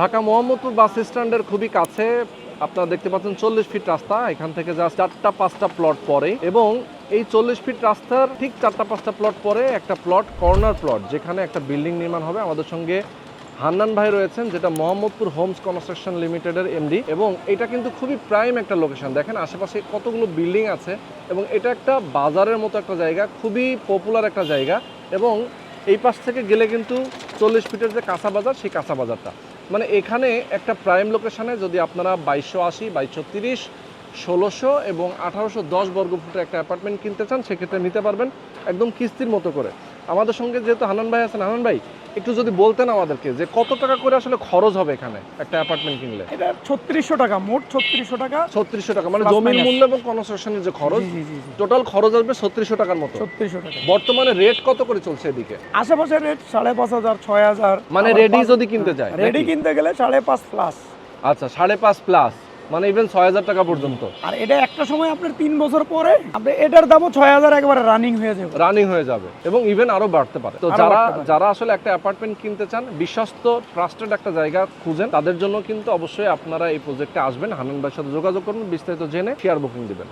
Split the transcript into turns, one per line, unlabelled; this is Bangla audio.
ঢাকা মোহাম্মদপুর বাস স্ট্যান্ডের খুবই কাছে। আপনারা দেখতে পাচ্ছেন চল্লিশ ফিট রাস্তা। এখান থেকে যা চারটা, পাঁচটা প্লট পরে এবং এই চল্লিশ ফিট রাস্তার ঠিক চারটা, পাঁচটা প্লট পরে একটা প্লট কর্নার প্লট যেখানে একটা বিল্ডিং নির্মাণ হবে। আমাদের সঙ্গে হান্নান ভাই রয়েছেন, যেটা মোহাম্মদপুর হোমস কনস্ট্রাকশন লিমিটেডের এমডি এবং এটা কিন্তু খুবই প্রাইম একটা লোকেশন দেখেন, আশেপাশে কতগুলো বিল্ডিং আছে এবং এটা একটা বাজারের মতো একটা জায়গা, খুবই পপুলার একটা জায়গা এবং এই পাশ থেকে গেলে কিন্তু চল্লিশ ফিটের যে কাঁচা বাজার, সেই কাঁচা বাজারটা। মানে এখানে একটা প্রাইম লোকেশনে যদি আপনারা বাইশশো আশি বাইশশো তিরিশ ষোলোশো এবং আঠারোশো দশ বর্গ ফুটের একটা অ্যাপার্টমেন্ট কিনতে চান সেক্ষেত্রে নিতে পারবেন একদম কিস্তির মতো করে। আমাদের সঙ্গে যেহেতু হানান ভাই আছেন হানান ভাই একটু যদি বলতেন আমাদেরকে যে কত টাকা করে আসলে খরচ হবে এখানে একটা অ্যাপার্টমেন্ট কিনলে?
এটা ছত্রিশশো টাকা মোট ছত্রিশশো টাকা।
ছত্রিশশো টাকা মানে জমির মূল্য এবং কনস্ট্রাকশনের যে খরচ টোটাল খরচ আসবে ছত্রিশশো টাকার মতো।
ছত্রিশশো টাকা।
বর্তমানে রেট কত করে চলছে এদিকে?
আশেপাশে রেট সাড়ে পাঁচ হাজার ছয় হাজার।
মানে রেডি যদি কিনতে যায়
রেডি কিনতে গেলে সাড়ে পাঁচ প্লাস
আচ্ছা সাড়ে পাঁচ প্লাস মানে ইভেন ছয় হাজার টাকা পর্যন্ত।
আর এটা একটা সময় আপনার তিন বছর পরে আপনি এটার দামও ছয় হাজার একবারে রানিং হয়ে যাবে।
রানিং হয়ে যাবে এবং ইভেন আরও বাড়তে পারে। তো যারা যারা আসলে একটা অ্যাপার্টমেন্ট কিনতে চান বিশ্বস্ত ট্রাস্টেড একটা জায়গা খুঁজেন তাদের জন্য কিন্তু অবশ্যই আপনারা এই প্রজেক্টে আসবেন। হানান ভাইয়ের সাথে যোগাযোগ করুন বিস্তারিত জেনে শেয়ার বুকিং দিবেন।